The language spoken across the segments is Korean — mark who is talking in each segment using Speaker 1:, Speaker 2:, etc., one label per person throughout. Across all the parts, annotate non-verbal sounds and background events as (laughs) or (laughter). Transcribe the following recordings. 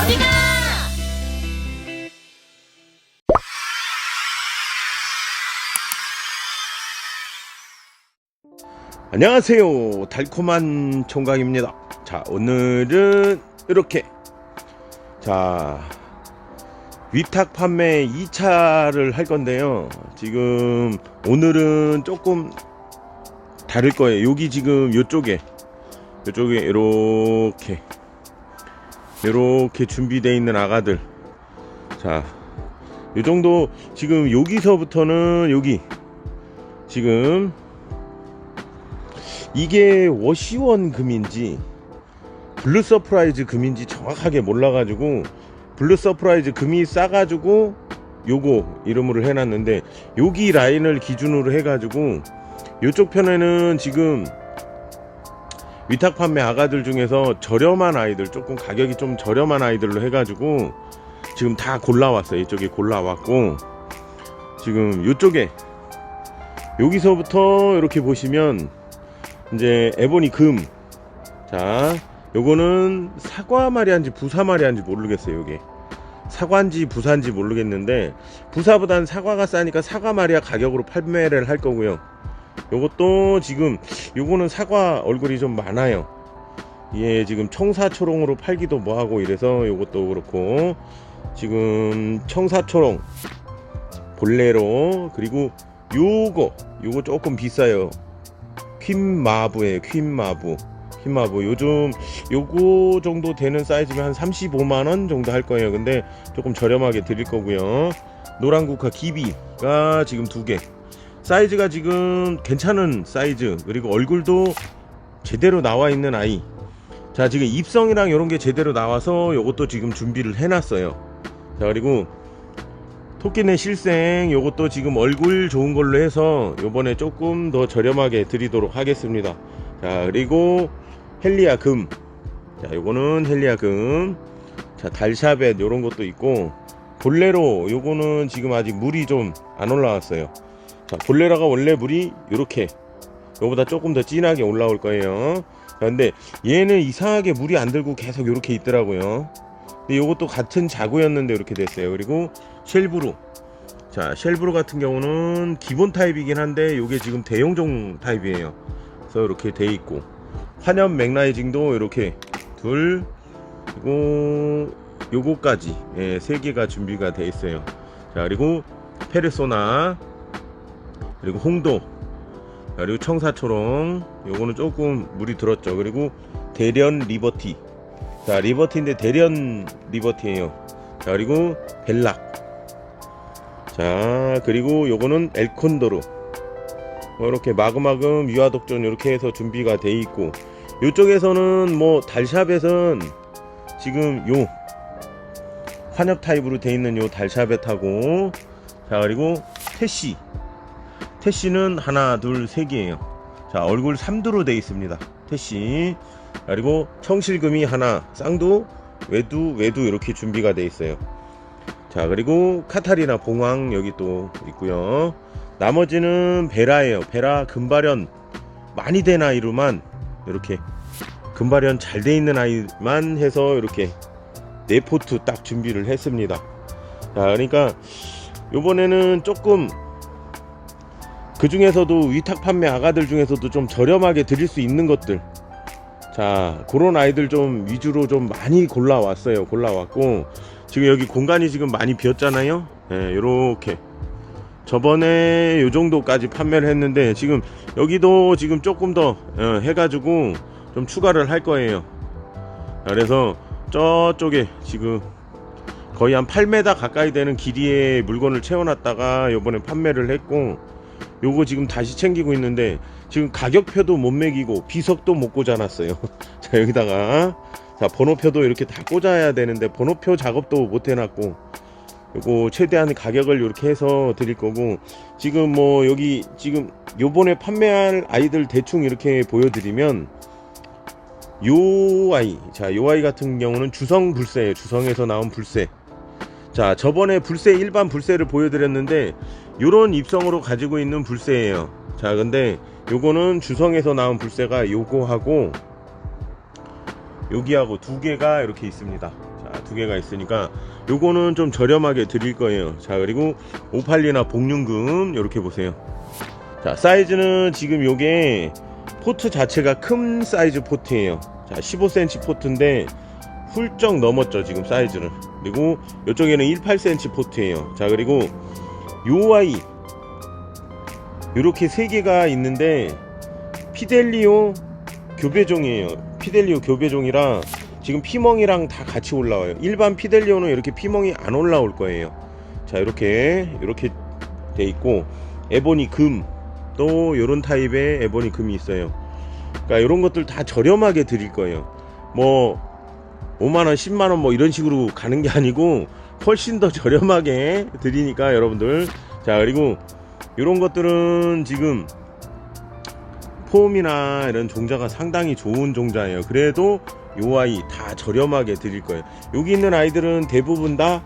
Speaker 1: 어디가?
Speaker 2: 안녕하세요. 달콤한 총각입니다. 자 오늘은 이렇게. 자 위탁 판매 2차를 할 건데요. 지금 오늘은 조금 다를 거예요. 여기 지금 요쪽에 요쪽에 이렇게 이렇게 준비되어 있는 아가들. 자 요 정도 지금 여기서부터는 여기. 지금 이게 워시원 금인지 블루 서프라이즈 금인지 정확하게 몰라가지고 블루 서프라이즈 금이 싸가지고 요거 이름으로 해놨는데 여기 라인을 기준으로 해가지고 요쪽 편에는 지금 위탁 판매 아가들 중에서 저렴한 아이들 조금 가격이 좀 저렴한 아이들로 해가지고 지금 다 골라왔어요 이쪽에 골라왔고 지금 요쪽에 여기서부터 이렇게 보시면 이제 에보니 금. 자, 요거는 사과 마리안지 부사 마리안지 모르겠어요, 요게. 사과인지 부사인지 모르겠는데 부사보단 사과가 싸니까 사과 마리아 가격으로 판매를 할 거고요. 요것도 지금 요거는 사과 얼굴이 좀 많아요. 예, 지금 청사초롱으로 팔기도 뭐하고 이래서 요것도 그렇고 지금 청사초롱 볼레로 그리고 요거 요거 조금 비싸요. 퀸마부에 퀸마부 퀸마부 요즘 요거 정도 되는 사이즈면 한 35만원 정도 할 거예요 근데 조금 저렴하게 드릴 거고요 노란국화 기비가 지금 두개 사이즈가 지금 괜찮은 사이즈 그리고 얼굴도 제대로 나와 있는 아이. 자 지금 입성이랑 이런 게 제대로 나와서 요것도 지금 준비를 해놨어요. 자 그리고 토끼네 실생 요것도 지금 얼굴 좋은 걸로 해서 요번에 조금 더 저렴하게 드리도록 하겠습니다. 자 그리고 헬리아 금 자 요거는 헬리아 금 자 달샤벳 요런 것도 있고 볼레로 요거는 지금 아직 물이 좀 안 올라왔어요 자 볼레라가 원래 물이 요렇게 요보다 조금 더 진하게 올라올 거예요. 자, 근데 얘는 이상하게 물이 안 들고 계속 요렇게 있더라고요. 근데 요것도 같은 자구였는데 이렇게 됐어요. 그리고 쉘브루. 자 쉘브루 같은 경우는 기본 타입이긴 한데 요게 지금 대용종 타입이에요. 그래서 이렇게 돼 있고. 환연 맥라이징도 이렇게 둘 그리고 요거까지. 예, 세 개가 준비가 돼 있어요. 자 그리고 페르소나 그리고 홍도. 자, 그리고 청사초롱. 요거는 조금 물이 들었죠. 그리고 대련 리버티. 자 리버티인데 대련 리버티에요. 자 그리고 벨락. 자 그리고 요거는 엘콘도르. 이렇게 마그마금 유아독전 이렇게 해서 준비가 돼 있고 요쪽에서는 뭐 달샤벳은 지금 요 환엽 타입으로 돼 있는 요 달샤벳하고 자 그리고 태시 태시는 하나 둘 세 개예요. 자 얼굴 3두로 돼 있습니다. 태시 그리고 청실금이 하나 쌍두 외두 외두 이렇게 준비가 돼 있어요. 자 그리고 카타리나 봉황 여기 또 있고요. 나머지는 베라예요. 베라 금발현 많이 된 아이로만 이렇게 금발현 잘 돼 있는 아이만 해서 이렇게 네 포트 딱 준비를 했습니다. 자 그러니까 요번에는 조금 그 중에서도 위탁 판매 아가들 중에서도 좀 저렴하게 드릴 수 있는 것들. 자 그런 아이들 좀 위주로 좀 많이 골라왔어요. 골라왔고 지금 여기 공간이 지금 많이 비었잖아요? 예, 요렇게. 저번에 요 정도까지 판매를 했는데 지금 여기도 지금 조금 더 어, 해가지고 좀 추가를 할 거예요. 자, 그래서 저쪽에 지금 거의 한 8m 가까이 되는 길이의 물건을 채워놨다가 요번에 판매를 했고 요거 지금 다시 챙기고 있는데 지금 가격표도 못 매기고 비석도 못 꽂아놨어요. (laughs) 자 여기다가. 자 번호표도 이렇게 다 꽂아야 되는데 번호표 작업도 못 해놨고 요거 최대한 가격을 이렇게 해서 드릴 거고 지금 뭐 여기 지금 요번에 판매할 아이들 대충 이렇게 보여드리면 요 아이 자 요 아이 같은 경우는 주성 불새예요 주성에서 나온 불새. 자 저번에 불새 일반 불새를 보여드렸는데 요런 입성으로 가지고 있는 불새예요. 자 근데 요거는 주성에서 나온 불새가 요거하고 여기하고 두 개가 이렇게 있습니다. 자 두 개가 있으니까 요거는 좀 저렴하게 드릴 거예요. 자 그리고 오팔리나 복륜금 이렇게 보세요. 자 사이즈는 지금 요게 포트 자체가 큰 사이즈 포트예요. 자 15cm 포트인데 훌쩍 넘었죠 지금 사이즈는. 그리고 이쪽에는 18cm 포트예요. 자 그리고 요 아이. 요렇게 세 개가 있는데 피델리오 교배종이에요. 피델리오 교배종이라 지금 피멍이랑 다 같이 올라와요. 일반 피델리오는 이렇게 피멍이 안 올라올 거예요. 자 이렇게 이렇게 돼 있고 에보니 금. 또 요런 타입의 에보니 금이 있어요. 그러니까 이런 것들 다 저렴하게 드릴 거예요. 뭐 5만 원 10만 원 뭐 이런 식으로 가는 게 아니고 훨씬 더 저렴하게 드리니까 여러분들. 자 그리고 이런 것들은 지금 폼이나 이런 종자가 상당히 좋은 종자예요. 그래도 요 아이 다 저렴하게 드릴 거예요. 여기 있는 아이들은 대부분 다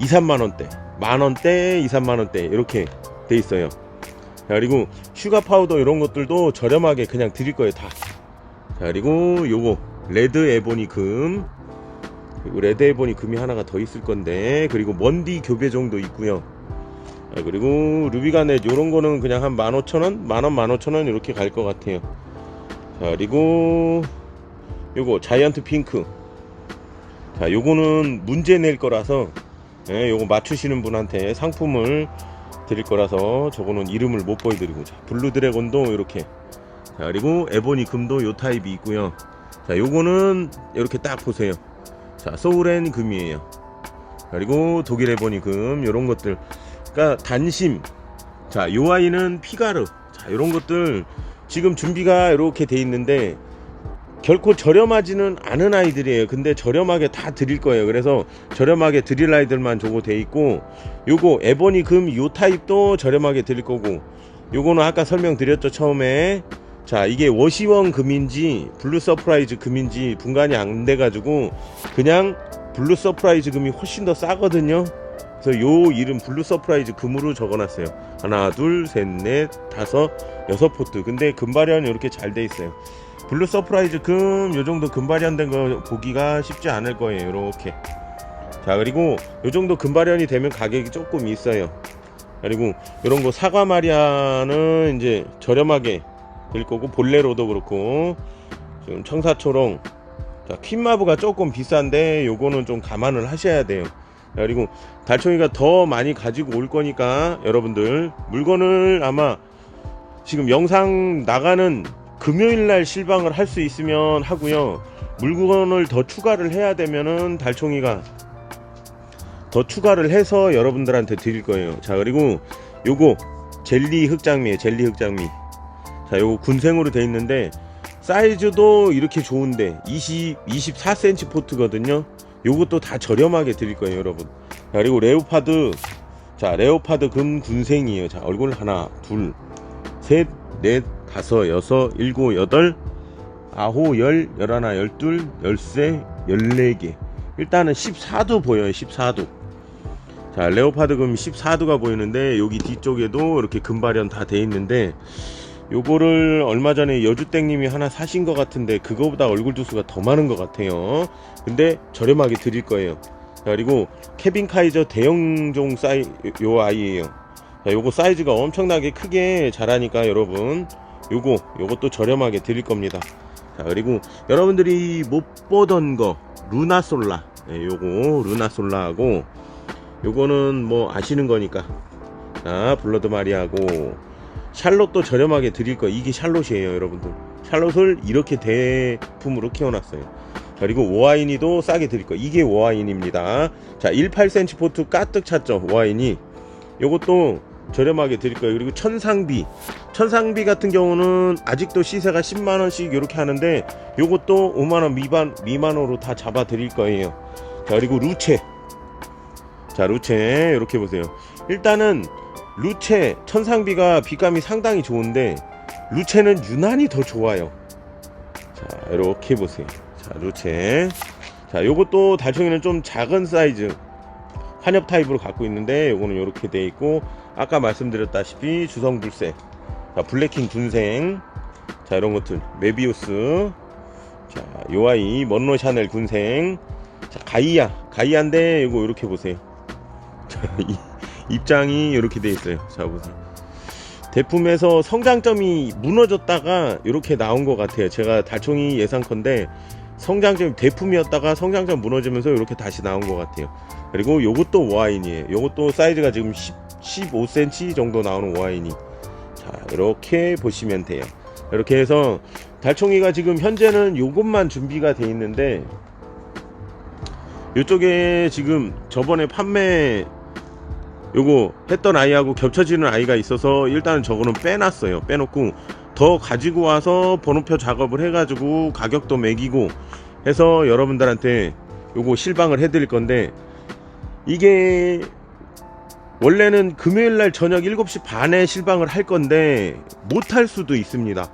Speaker 2: 2, 3만원대 만원대 2, 3만원대 이렇게 돼 있어요. 자 그리고 슈가 파우더 이런 것들도 저렴하게 그냥 드릴 거예요 다. 자 그리고 요거 레드 에보니 금 그리고 레드 에보니 금이 하나가 더 있을 건데. 그리고 먼디 교배종도 있고요. 자, 그리고 루비가넷 요런 거는 그냥 한 15,000원? 만원 15,000원 이렇게 갈 것 같아요. 자 그리고 요거 자이언트 핑크. 자 요거는 문제 낼 거라서 예, 요거 맞추시는 분한테 상품을 드릴 거라서 저거는 이름을 못 보여드리고. 자 블루 드래곤도 이렇게. 자 그리고 에보니 금도 요 타입이 있고요. 자 요거는 이렇게 딱 보세요 자 소울앤 금이에요. 자, 그리고 독일 에보니 금 요런 것들. 그러니까 단심. 자 요 아이는 피가르. 자 요런 것들 지금 준비가 이렇게 돼 있는데 결코 저렴하지는 않은 아이들이에요. 근데 저렴하게 다 드릴 거예요. 그래서 저렴하게 드릴 아이들만 저거 돼 있고 요거 에보니 금 요 타입도 저렴하게 드릴 거고 요거는 아까 설명드렸죠 처음에 자 이게 워시원 금인지 블루 서프라이즈 금인지 분간이 안 돼가지고 그냥 블루 서프라이즈 금이 훨씬 더 싸거든요. 그래서 요 이름 블루 서프라이즈 금으로 적어놨어요. 하나, 둘, 셋, 넷, 다섯, 여섯 포트. 근데 금발현 이렇게 잘 돼 있어요. 블루 서프라이즈 금 요 정도 금발현된 거 보기가 쉽지 않을 거예요. 이렇게. 자 그리고 요 정도 금발현이 되면 가격이 조금 있어요. 그리고 이런 거 사과 마리아는 이제 저렴하게 될 거고 볼레로도 그렇고 지금 청사초롱 자 퀸마브가 조금 비싼데 요거는 좀 감안을 하셔야 돼요. 자, 그리고 달총이가 더 많이 가지고 올 거니까 여러분들 물건을 아마 지금 영상 나가는 금요일 날 실방을 할 수 있으면 하고요. 물건을 더 추가를 해야 되면은 달총이가 더 추가를 해서 여러분들한테 드릴 거예요. 자, 그리고 요거 젤리 흑장미에 젤리 흑장미. 자, 요거 군생으로 돼 있는데 사이즈도 이렇게 좋은데 20 24cm 포트거든요. 요것도 다 저렴하게 드릴 거예요, 여러분. 자, 그리고 레오파드 자, 레오파드 금 군생이에요. 자, 얼굴 하나, 둘, 셋, 넷, 다섯, 여섯, 일곱, 여덟, 아홉, 열, 열하나, 열둘, 열세, 열네 개. 일단은 14도 보여요. 14도. 자, 레오파드 금 14도가 보이는데 여기 뒤쪽에도 이렇게 금발현 다 돼 있는데 요거를 얼마 전에 여주땡님이 하나 사신 것 같은데 그거보다 얼굴 두수가 더 많은 것 같아요. 근데 저렴하게 드릴 거예요. 자, 그리고 케빈 카이저 대형종 사이 요 아이예요. 자, 요거 사이즈가 엄청나게 크게 자라니까 여러분 요거 요것도 저렴하게 드릴 겁니다. 자 그리고 여러분들이 못 보던 거 루나솔라 네, 요거 루나솔라하고 요거는 뭐 아시는 거니까 자 블러드 마리하고 샬롯도 저렴하게 드릴 거 이게 샬롯이에요 여러분들 샬롯을 이렇게 대품으로 키워놨어요 자, 그리고 오아이니도 싸게 드릴 거 이게 오아이니입니다 자 18cm 포트 까뜩 찼죠 오아이니 요것도 저렴하게 드릴 거예요. 그리고 천상비. 천상비 같은 경우는 아직도 시세가 10만원씩 이렇게 하는데 요것도 5만원 미만, 미만으로 다 잡아 드릴 거예요. 자, 그리고 루체. 자, 루체. 이렇게 보세요. 일단은 루체, 천상비가 비감이 상당히 좋은데 루체는 유난히 더 좋아요. 자, 이렇게 보세요. 자, 루체. 자, 요것도 달총이는 좀 작은 사이즈. 환엽 타입으로 갖고 있는데 요거는 이렇게 돼 있고 아까 말씀드렸다시피 주성불새 자 블랙킹 군생 자 이런 것들 메비우스 자 요 아이 먼로 샤넬 군생 자, 가이아 가이아인데 이거 이렇게 보세요 (laughs) 자, 이, 입장이 이렇게 돼 있어요. 자 보세요 대품에서 성장점이 무너졌다가 이렇게 나온 것 같아요. 제가 달총이 예상컨대 성장점 대품이었다가 성장점 무너지면서 이렇게 다시 나온 것 같아요. 그리고 요것도 와인이에요. 요것도 사이즈가 지금 10, 15cm 정도 나오는 와인이. 자 이렇게 보시면 돼요. 이렇게 해서 달총이가 지금 현재는 요것만 준비가 돼 있는데 이쪽에 지금 저번에 판매 요거 했던 아이하고 겹쳐지는 아이가 있어서 일단은 저거는 빼놨어요. 빼놓고 더 가지고 와서 번호표 작업을 해가지고 가격도 매기고 해서 여러분들한테 요거 실방을 해드릴 건데 이게 원래는 금요일 날 저녁 7시 반에 실방을 할 건데 못 할 수도 있습니다.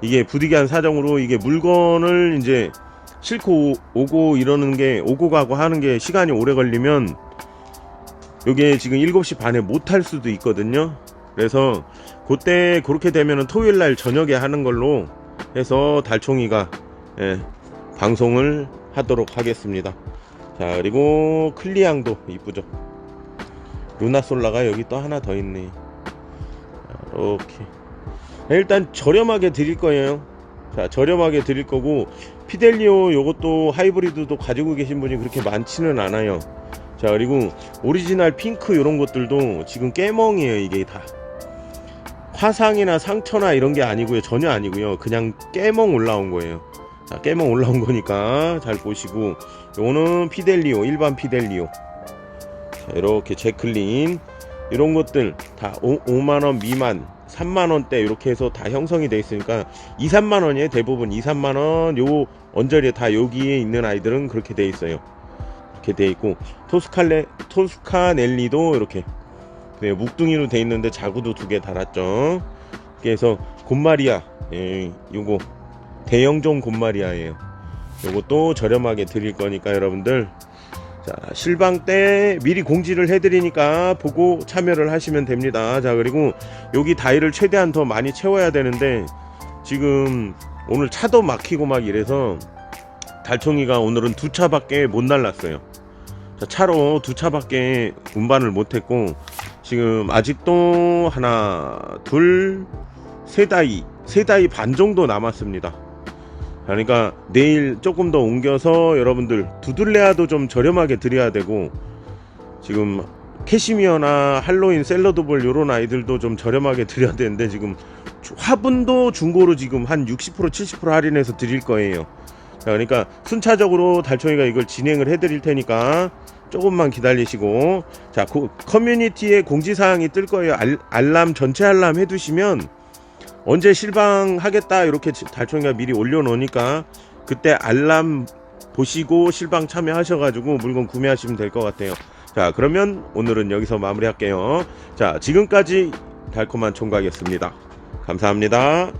Speaker 2: 이게 부득이한 사정으로 이게 물건을 이제 싣고 오고 이러는 게 오고 가고 하는 게 시간이 오래 걸리면 요게 지금 7시 반에 못 할 수도 있거든요. 그래서 그때 그렇게 되면은 토요일 날 저녁에 하는 걸로 해서 달총이가 예, 방송을 하도록 하겠습니다. 자, 그리고 클리앙도 이쁘죠. 루나솔라가 여기 또 하나 더 있네. 자, 이렇게. 일단 저렴하게 드릴 거예요. 자, 저렴하게 드릴 거고 피델리오 요것도 하이브리드도 가지고 계신 분이 그렇게 많지는 않아요. 자 그리고 오리지널 핑크 이런 것들도 지금 깨멍이에요 이게 다. 화상이나 상처나 이런 게 아니고요 전혀 아니고요. 그냥 깨멍 올라온 거예요. 자 깨멍 올라온 거니까 잘 보시고. 요거는 피델리오 일반 피델리오. 자 이렇게 제클린. 이런 것들 다 5, 5만원 미만 3만원대 이렇게 해서 다 형성이 돼 있으니까 2, 3만원이에요. 대부분 2, 3만원. 요 언저리에 다 여기에 있는 아이들은 그렇게 돼 있어요 이렇게 돼 있고 토스칼레 토스카넬리도 이렇게 네, 묵둥이로 돼 있는데 자구도 두 개 달았죠. 그래서 곰마리아 예, 요거 대형종 곰마리아예요. 요것도 저렴하게 드릴 거니까 여러분들 자 실방 때 미리 공지를 해드리니까 보고 참여를 하시면 됩니다. 자 그리고 여기 다이를 최대한 더 많이 채워야 되는데 지금 오늘 차도 막히고 막 이래서 달총이가 오늘은 두 차밖에 못 날랐어요. 자, 차로 두 차밖에 운반을 못했고 지금 아직도 하나, 둘, 세 다이, 세 다이 반 정도 남았습니다. 그러니까 내일 조금 더 옮겨서 여러분들 두들레아도 좀 저렴하게 드려야 되고 지금 캐시미어나 할로윈 샐러드볼 요런 아이들도 좀 저렴하게 (laughs) 드려야 되는데 지금 화분도 중고로 지금 한 60% 70% 할인해서 드릴 거예요. 자, 그러니까 순차적으로 달총이가 이걸 진행을 해드릴 테니까 조금만 기다리시고. 자 그 커뮤니티에 공지사항이 뜰 거예요. 알, 알람 전체 알람 해두시면 언제 실방하겠다 이렇게 달총이가 미리 올려놓으니까 그때 알람 보시고 실방 참여하셔가지고 물건 구매하시면 될 것 같아요. 자 그러면 오늘은 여기서 마무리할게요. 자 지금까지 달콤한 총각이었습니다. 감사합니다